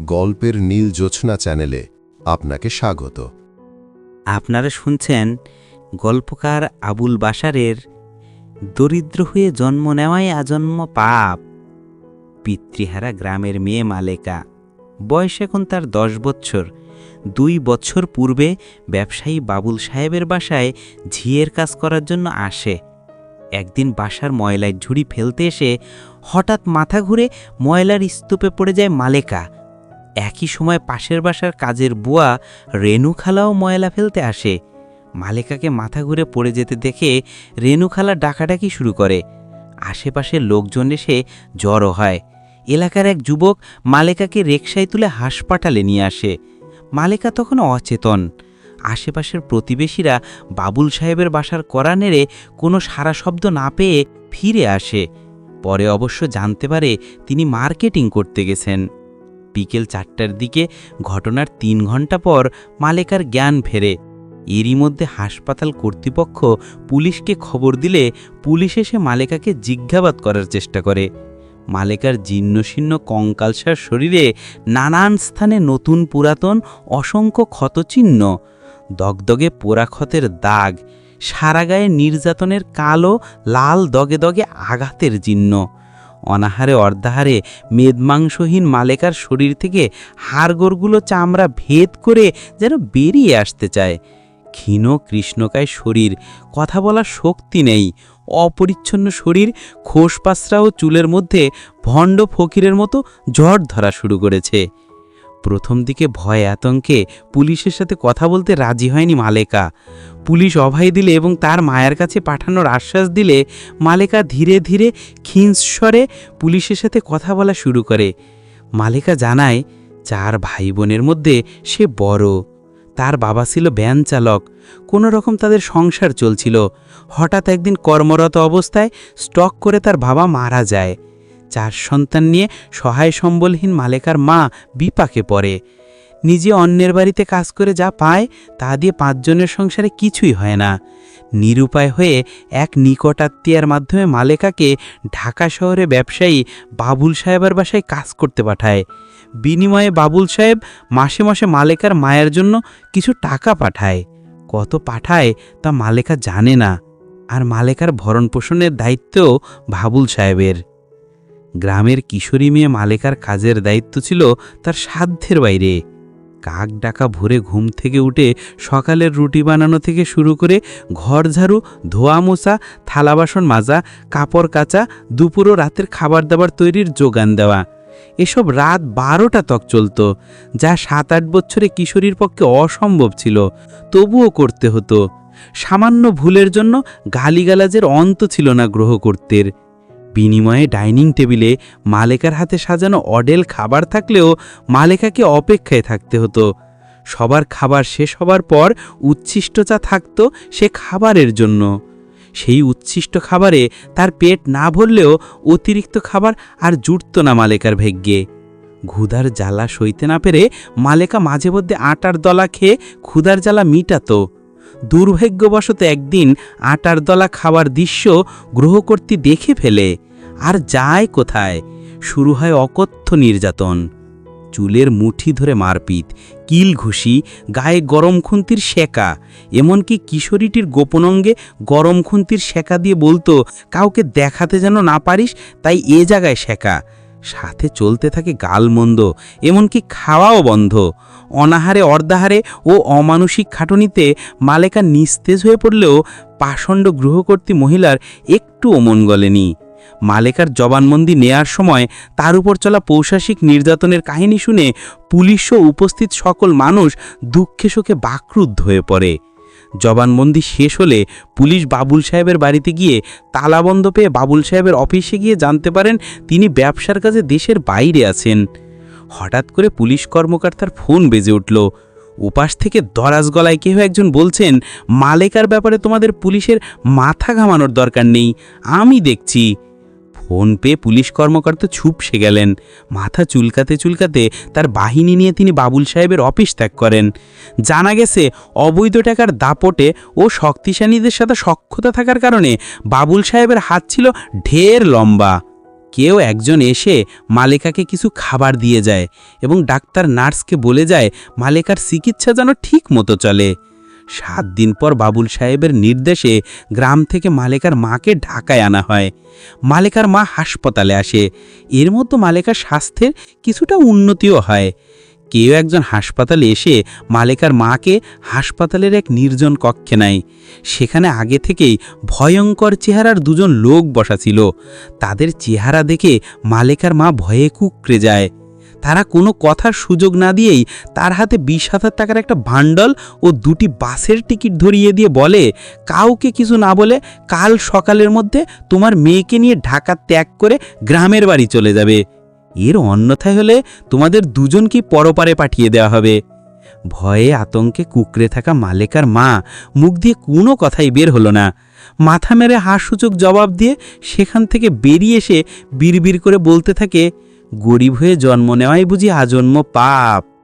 গল্পের নীল জোছনা চ্যানেলে আপনাকে স্বাগত। আপনারা শুনছেন গল্পকার আবুল বাশারের দরিদ্র হয়ে জন্ম নেওয়াই আজন্ম পাপ। পিতৃহারা গ্রামের মেয়ে মালেকা। বয়স এখন তার দশ বছর দুই বছর পূর্বে ব্যবসায়ী বাবুল সাহেবের বাসায় ঝিয়ের কাজ করার জন্য আসে। একদিন বাসার ময়লায় ঝুড়ি ফেলতে এসে হঠাৎ মাথা ঘুরে ময়লার স্তূপে পড়ে যায় মালেকা। একই সময় পাশের বাসার কাজের বুয়া রেনু খালাও ময়লা ফেলতে আসে। মালেকাকে মাথা ঘুরে পড়ে যেতে দেখে রেনু খালা ডাকাডাকি শুরু করে। আশেপাশের লোকজন এসে জড়ো হয়। এলাকার এক যুবক মালেকাকে রেকশায় তুলে হাসপাতালে নিয়ে আসে। মালেকা তখন অচেতন। আশেপাশের প্রতিবেশীরা বাবুল সাহেবের বাসার করা নেড়ে কোনো সারা শব্দ না পেয়ে ফিরে আসে। পরে অবশ্য জানতে পারে তিনি মার্কেটিং করতে গেছেন। বিকেল চারটার দিকে ঘটনার তিন ঘণ্টা পর মালেকার জ্ঞান ফেরে। এরই মধ্যে হাসপাতাল কর্তৃপক্ষ পুলিশকে খবর দিলে পুলিশ এসে মালেকাকে জিজ্ঞাবাদ করার চেষ্টা করে। মালেকার জীর্ণশীর্ণ কঙ্কালসার শরীরে নানান স্থানে নতুন পুরাতন অসংখ্য ক্ষতচিহ্ন, দগদগে পোড়া ক্ষতের দাগ সারা গায়ে নির্যাতনের কালো লাল দগে দগে আঘাতের চিহ্ন। অনাহারে অর্ধাহারে মেদমাংসহীন মালেকার শরীর থেকে হাড়গোড়গুলো চামড়া ভেদ করে যেন বেরিয়ে আসতে চায়। ক্ষীণ কৃষ্ণকায় শরীর, কথা বলার শক্তি নেই। অপরিচ্ছন্ন শরীর খোসপাসরা ও চুলের মধ্যে ভণ্ড ফকিরের মতো ঝড় ধরা শুরু করেছে। প্রথম দিকে ভয় আতঙ্কে পুলিশের সাথে কথা বলতে রাজি হয়নি মালেকা। পুলিশ অভয় দিলে এবং তার মায়ের কাছে পাঠানোর আশ্বাস দিলে মালেকা ধীরে ধীরে ক্ষীণস্বরে পুলিশের সাথে কথা বলা শুরু করে। মালেকা জানায়, চার ভাই বোনের মধ্যে সে বড়। তার বাবা ছিল ব্যান চালক। কোনো রকম তাদের সংসার চলছিল। হঠাৎ একদিন কর্মরত অবস্থায় স্টক করে তার বাবা মারা যায়। চার সন্তান নিয়ে সহায় সম্বলহীন মালেকার মা বিপাকে পড়ে। নিজে অন্যের বাড়িতে কাজ করে যা পায়, তা দিয়ে পাঁচজনের সংসারে কিছুই হয় না। নিরুপায় হয়ে এক নিকটাত্মীয়ার মাধ্যমে মালেকাকে ঢাকা শহরে ব্যবসায়ী বাবুল সাহেবের বাসায় কাজ করতে পাঠায়। বিনিময়ে বাবুল সাহেব মাসে মাসে মালেকার মায়ের জন্য কিছু টাকা পাঠায়। কত পাঠায় তা মালেকা জানে না। আর মালেকার ভরণ পোষণের দায়িত্বও বাবুল সাহেবের। গ্রামের কিশোরী মেয়ে মালেকার কাজের দায়িত্ব ছিল তার সাধ্যের বাইরে। কাক ডাকা ভোরে ঘুম থেকে উঠে সকালের রুটি বানানো থেকে শুরু করে ঘর ঝাড়ু, ধোয়া মোছা, থালা বাসন মাজা, কাপড় কাচা, দুপুর রাতের খাবার দাবার তৈরির যোগান দেওয়া। এসব রাত বারোটা তক চলত, যা সাত আট বছরে কিশোরীর পক্ষে অসম্ভব ছিল, তবুও করতে হতো। সামান্য ভুলের জন্য গালিগালাজের অন্ত ছিল না গ্রহকর্তের বিনিময়ে ডাইনিং টেবিলে মালেকার হাতে সাজানো অডেল খাবার থাকলেও মালেকাকে অপেক্ষায় থাকতে হতো। সবার খাবার শেষ হবার পর উচ্ছিষ্ট চা থাকতো সে খাবারের জন্য। সেই উচ্ছিষ্ট খাবারে তার পেট না ভরলেও অতিরিক্ত খাবার আর জুটত না মালেকার ভেগ্যে। ক্ষুধার জ্বালা সইতে না পেরে মালেকা মাঝে মধ্যে আটার দলা খেয়ে ক্ষুধার জ্বালা মিটাতো। দুর্ভাগ্যবশত একদিন আটার দলা খাওয়ার দৃশ্য গ্রহকর্তী দেখে ফেলে। আর যায় কোথায়? শুরু হয় অকথ্য নির্যাতন। চুলের মুঠি ধরে মারপিট, কিল ঘুষি, গায়ে গরম খুন্তির শেকা, এমনকি কিশোরীটির গোপন অঙ্গে গরম খুন্তির শেকা দিয়ে বলতো, কাউকে দেখাতে যেন না পারিস, তাই এ জায়গায় শেকা। সাথে চলতে থাকে গালমন্দ, এমনকি খাওয়াও বন্ধ। অনাহারে অর্ধাহারে ও অমানসিক খাটুনিতে মালেকা নিস্তেজ হয়ে পড়লেও পাষণ্ড গৃহকর্তী মহিলার একটু মন গলেনি। মালেকার জবানবন্দি নেয়ার সময় তার উপর চলা পৌশাসিক নির্যাতনের কাহিনী শুনে পুলিশ ও উপস্থিত সকল মানুষ দুঃখে শোকে বাকরুদ্ধ হয়ে পড়ে। জবানবন্দি শেষ হলে পুলিশ বাবুল সাহেবের বাড়িতে গিয়ে তালাবন্ধ পেয়ে বাবুল সাহেবের অফিসে গিয়ে জানতে পারেন তিনি ব্যবসার কাজে দেশের বাইরে আছেন। হঠাৎ করে পুলিশ কর্মকর্তার ফোন বেজে উঠল। উপাস থেকে দরাজ গলায় কেউ একজন বলছেন, মালেকার ব্যাপারে তোমাদের পুলিশের মাথা ঘামানোর দরকার নেই, আমি দেখছি। ফোন পেয়ে পুলিশ কর্মকর্তা ছুপসে গেলেন। মাথা চুলকাতে চুলকাতে তার বাহিনী নিয়ে তিনি বাবুল সাহেবের অফিস ত্যাগ করেন। জানা গেছে, অবৈধ টাকার দাপটে ও শক্তিশালীদের সাথে সক্ষতা থাকার কারণে বাবুল সাহেবের হাত ছিল ঢের লম্বা। কেউ একজন এসে মালেকাকে কিছু খাবার দিয়ে যায় এবং ডাক্তার নার্সকে বলে যায়, মালেকার চিকিৎসা যেন ঠিক মতো চলে। সাত দিন পর বাবুল সাহেবের নির্দেশে গ্রাম থেকে মালেকার মাকে ঢাকায় আনা হয়। মালেকার মা হাসপাতালে আসে। এর মধ্যে মালেকার স্বাস্থ্যের কিছুটা উন্নতিও হয়। কেউ একজন হাসপাতালে এসে মালেকার মাকে হাসপাতালের এক নির্জন কক্ষে নেয়। সেখানে আগে থেকেই ভয়ঙ্কর চেহারার দুজন লোক বসা ছিল। তাদের চেহারা দেখে মালেকার মা ভয়ে কুকড়ে যায়। তারা কোনো কথার সুযোগ না দিয়েই তার হাতে বিশ হাজার টাকার একটা ভান্ডল ও দুটি বাসের টিকিট ধরিয়ে দিয়ে বলে, কাউকে কিছু না বলে কাল সকালের মধ্যে তোমার মেয়েকে নিয়ে ঢাকা ত্যাগ করে গ্রামের বাড়ি চলে যাবে। এর অন্যথায় হলে তোমাদের দুজনকেই পরপারে পাঠিয়ে দেওয়া হবে ভয়ে আতঙ্কে কুকড়ে থাকা মালেকার মা মুখ দিয়ে কোনো কথাই বের হলো না। মাথা মেরে হাসসূচক জবাব দিয়ে সেখান থেকে বেরিয়ে এসে বিড়বিড় করে বলতে থাকে গরিব হয়ে জন্ম নেওয়াই বুঝি আজন্ম পাপ।